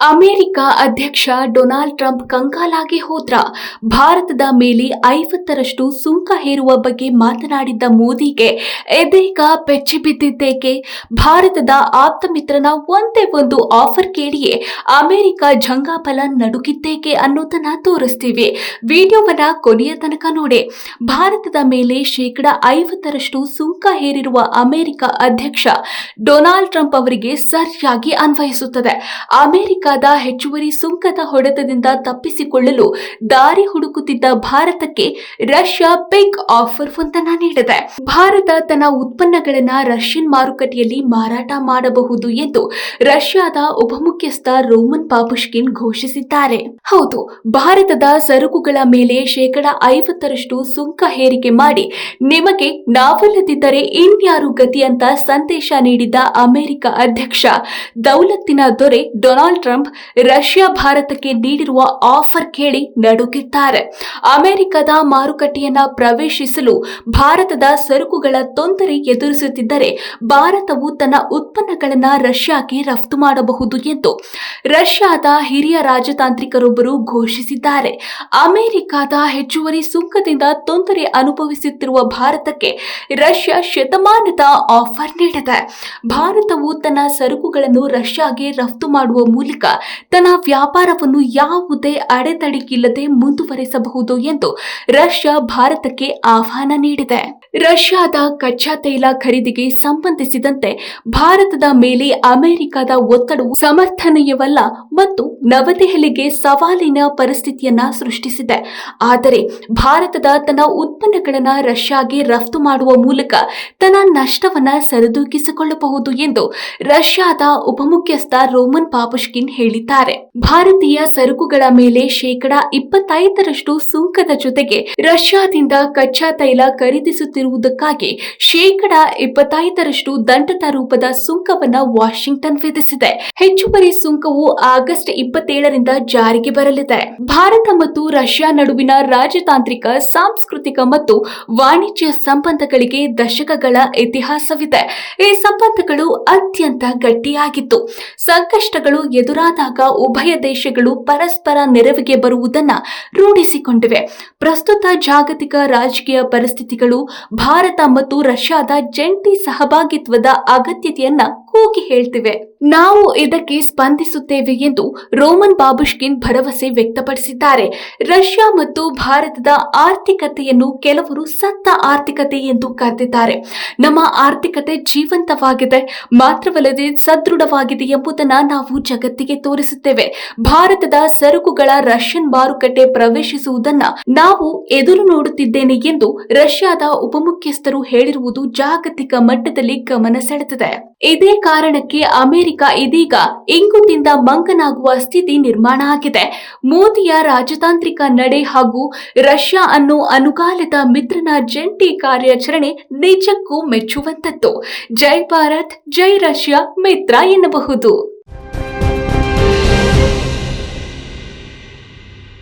America ಅಧ್ಯಕ್ಷ Donald Trump ಕಂಗಾಲಾಗಿ ಹೋದ್ರ ಭಾರತದ ಮೇಲೆ ಐವತ್ತರಷ್ಟು ಸುಂಕ ಹೇರುವ ಬಗ್ಗೆ ಮಾತನಾಡಿದ್ದ ಮೋದಿಗೆ ಎದೇಗ ಬೆಚ್ಚಿ ಬಿದ್ದಿದ್ದೇಕೆ? ಭಾರತದ ಆಪ್ತ ಮಿತ್ರನ ಒಂದೇ ಒಂದು ಆಫರ್ ಕೇಳಿಯೇ ಅಮೆರಿಕ ಜಂಗಾಬಲ ನಡುಗಿದ್ದೇಕೆ ಅನ್ನೋದನ್ನ ತೋರಿಸ್ತೀವಿ. ವಿಡಿಯೋವನ್ನ ಕೊನೆಯ ತನಕ ನೋಡಿ. ಭಾರತದ ಮೇಲೆ ಶೇಕಡ ಐವತ್ತರಷ್ಟು ಸುಂಕ ಹೇರಿರುವ ಅಮೆರಿಕ ಅಧ್ಯಕ್ಷ ಡೊನಾಲ್ಡ್ ಟ್ರಂಪ್ ಅವರಿಗೆ ಸರಿಯಾಗಿ ಅನ್ವಯಿಸುತ್ತದೆ. ಅಮೆರಿಕದ ಹೆಚ್ಚುವರಿ ಸುಂಕದ ಹೊಡೆತದಿಂದ ತಪ್ಪಿಸಿಕೊಳ್ಳಲು ದಾರಿ ಹುಡುಕುತ್ತಿದ್ದ ಭಾರತಕ್ಕೆ ರಷ್ಯಾ ಬಿಗ್ ಆಫರ್ ಒಂದನ್ನ ನೀಡಿದೆ. ಭಾರತ ತನ್ನ ಉತ್ಪನ್ನಗಳನ್ನ ರಷ್ಯನ್ ಮಾರುಕಟ್ಟೆಯಲ್ಲಿ ಮಾರಾಟ ಮಾಡಬಹುದು ಎಂದು ರಷ್ಯಾದ ಉಪಮುಖ್ಯಸ್ಥ ರೋಮನ್ ಪಾಪುಷ್ಕಿನ್ ಘೋಷಿಸಿದ್ದಾರೆ. ಹೌದು, ಭಾರತದ ಸರಕುಗಳ ಮೇಲೆ ಶೇಕಡ ಐವತ್ತರಷ್ಟು ಸುಂಕ ಹೇರಿಕೆ ಮಾಡಿ ನಿಮಗೆ ನಾವಲ್ಲದಿದ್ದರೆ ಇನ್ಯಾರು ಗತಿ ಅಂತ ಸಂದೇಶ ನೀಡಿದ್ದ ಅಮೆರಿಕ ಅಧ್ಯಕ್ಷ, ದೌಲತ್ತಿನ ದೊರೆ ಡೊನಾಲ್ಡ್ ಟ್ರಂಪ್ ರಷ್ಯಾ ಭಾರತಕ್ಕೆ ನೀಡಿರುವ ಆಫರ್ ಕೇಳಿ ನಡುಗಿದ್ದಾರೆ. ಅಮೆರಿಕದ ಮಾರುಕಟ್ಟೆಯನ್ನ ಪ್ರವೇಶಿಸಲು ಭಾರತದ ಸರಕುಗಳ ತೊಂದರೆ ಎದುರಿಸುತ್ತಿದ್ದರೆ ಭಾರತವು ತನ್ನ ಉತ್ಪನ್ನಗಳನ್ನು ರಷ್ಯಾಗೆ ರಫ್ತು ಮಾಡಬಹುದು ಎಂದು ರಷ್ಯಾದ ಹಿರಿಯ ರಾಜತಾಂತ್ರಿಕರೊಬ್ಬರು ಘೋಷಿಸಿದ್ದಾರೆ. ಅಮೆರಿಕದ ಹೆಚ್ಚುವರಿ ಸುಂಕದಿಂದ ತೊಂದರೆ ಅನುಭವಿಸುತ್ತಿರುವ ಭಾರತಕ್ಕೆ ರಷ್ಯಾ ಶತಮಾನದ ಆಫರ್ ನೀಡಿದೆ. ಭಾರತವು ತನ್ನ ಸರಕುಗಳನ್ನು ರಷ್ಯಾಗೆ ರಫ್ತು ಮಾಡುವ ಮೂಲಕ ತನ್ನ ವ್ಯಾಪಾರವನ್ನು ಯಾವುದೇ ಅಡೆತಡೆಯಿಲ್ಲದೆ ಮುಂದುವರೆಸಬಹುದು ಎಂದು ರಷ್ಯಾ ಭಾರತಕ್ಕೆ ಆಹ್ವಾನ ನೀಡಿದೆ. ರಷ್ಯಾದ ಕಚ್ಚಾ ತೈಲ ಖರೀದಿಗೆ ಸಂಬಂಧಿಸಿದಂತೆ ಭಾರತದ ಮೇಲೆ ಅಮೆರಿಕದ ಒತ್ತಡವು ಸಮರ್ಥನೀಯವಲ್ಲ ಮತ್ತು ನವದೆಹಲಿಗೆ ಸವಾಲಿನ ಪರಿಸ್ಥಿತಿಯನ್ನ ಸೃಷ್ಟಿಸಿದೆ. ಆದರೆ ಭಾರತದ ತನ್ನ ಉತ್ಪನ್ನಗಳನ್ನು ರಷ್ಯಾಗೆ ರಫ್ತು ಮಾಡುವ ಮೂಲಕ ತನ್ನ ನಷ್ಟವನ್ನ ಸರಿದೂಗಿಸಿಕೊಳ್ಳಬಹುದು ಎಂದು ರಷ್ಯಾದ ಉಪಮುಖ್ಯಸ್ಥ ರೋಮನ್ ಪಾಪುಷ್ಕಿನ್ ಹೇಳಿದ್ದಾರೆ. ಭಾರತೀಯ ಸರಕುಗಳ ಮೇಲೆ ಶೇಕಡ ಇಪ್ಪತ್ತೈದರಷ್ಟು ಸುಂಕದ ಜೊತೆಗೆ ರಷ್ಯಾದಿಂದ ಕಚ್ಚಾ ತೈಲ ಖರೀದಿಸುತ್ತಿರುವುದಕ್ಕಾಗಿ ಶೇಕಡ ಇಪ್ಪತ್ತೈದರಷ್ಟು ದಂಡದ ರೂಪದ ಸುಂಕವನ್ನ ವಾಷಿಂಗ್ಟನ್ ವಿಧಿಸಿದೆ. ಹೆಚ್ಚುವರಿ ಸುಂಕವು ಆಗಸ್ಟ್ ಇಪ್ಪತ್ತೇಳರಿಂದ ಜಾರಿಗೆ ಬರಲಿದೆ. ಭಾರತ ಮತ್ತು ರಷ್ಯಾ ನಡುವಿನ ರಾಜತಾಂತ್ರಿಕ, ಸಾಂಸ್ಕೃತಿಕ ಮತ್ತು ವಾಣಿಜ್ಯ ಸಂಬಂಧಗಳಿಗೆ ದಶಕಗಳ ಇತಿಹಾಸವಿದೆ. ಈ ಸಂಬಂಧಗಳು ಅತ್ಯಂತ ಗಟ್ಟಿಯಾಗಿತ್ತು ಸಂಕಷ್ಟಗಳು ಎದುರಾದಾಗ ಉಭಯ ದೇಶಗಳು ಪರಸ್ಪರ ನೆರವಿಗೆ ಬರುವುದನ್ನ ರೂಢಿಸಿಕೊಂಡಿವೆ. ಪ್ರಸ್ತುತ ಜಾಗತಿಕ ರಾಜಕೀಯ ಪರಿಸ್ಥಿತಿಗಳು ಭಾರತ ಮತ್ತು ರಷ್ಯಾದ ಜಂಟಿ ಸಹಭಾಗಿತ್ವದ ಅಗತ್ಯತೆಯನ್ನ ಕೂಗಿ ಹೇಳ್ತಿವೆ. ನಾವು ಇದಕ್ಕೆ ಸ್ಪಂದಿಸುತ್ತೇವೆ ಎಂದು ರೋಮನ್ ಬಾಬುಷ್ಕಿನ್ ಭರವಸೆ ವ್ಯಕ್ತಪಡಿಸಿದ್ದಾರೆ. ರಷ್ಯಾ ಮತ್ತು ಭಾರತದ ಆರ್ಥಿಕತೆಯನ್ನು ಕೆಲವರು ಸತ್ತ ಆರ್ಥಿಕತೆ ಎಂದು ಕರೆದಿದ್ದಾರೆ. ನಮ್ಮ ಆರ್ಥಿಕತೆ ಜೀವಂತವಾಗಿದೆ, ಮಾತ್ರವಲ್ಲದೆ ಸದೃಢವಾಗಿದೆ ಎಂಬುದನ್ನು ನಾವು ಜಗತ್ತಿಗೆ ತೋರಿಸುತ್ತೇವೆ. ಭಾರತದ ಸರಕುಗಳ ರಷ್ಯನ್ ಮಾರುಕಟ್ಟೆ ಪ್ರವೇಶಿಸುವುದನ್ನ ನಾವು ಎದುರು ನೋಡುತ್ತಿದ್ದೇನೆ ಎಂದು ರಷ್ಯಾದ ಉಪಮುಖ್ಯಸ್ಥರು ಹೇಳಿರುವುದು ಜಾಗತಿಕ ಮಟ್ಟದಲ್ಲಿ ಗಮನ ಸೆಳೆದಿದೆ. ಇದೇ ಕಾರಣಕ್ಕೆ ಅಮೆರಿಕ ಇದೀಗ ಇಂಗುತಿಂದ ಮಂಕನಾಗುವ ಸ್ಥಿತಿ ನಿರ್ಮಾಣ ಆಗಿದೆ. ಮೋದಿಯ ರಾಜತಾಂತ್ರಿಕ ನಡೆ ಹಾಗೂ ರಷ್ಯಾ ಅನ್ನು ಅನುಕಾಲದ ಮಿತ್ರನ ಜಂಟಿ ಕಾರ್ಯಾಚರಣೆ ನಿಜಕ್ಕೂ ಮೆಚ್ಚುವಂತದ್ದು ಜೈ ಭಾರತ್, ಜೈ ರಷ್ಯಾ, ಮಿತ್ರ ಎನ್ನಬಹುದು.